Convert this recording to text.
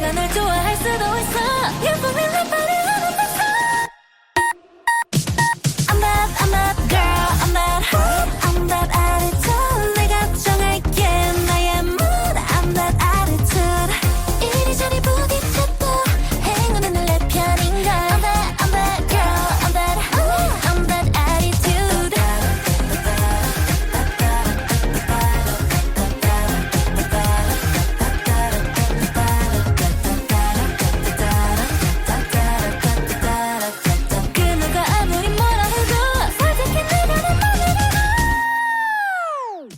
내가 널 좋아할 수도 있어 You for me, my body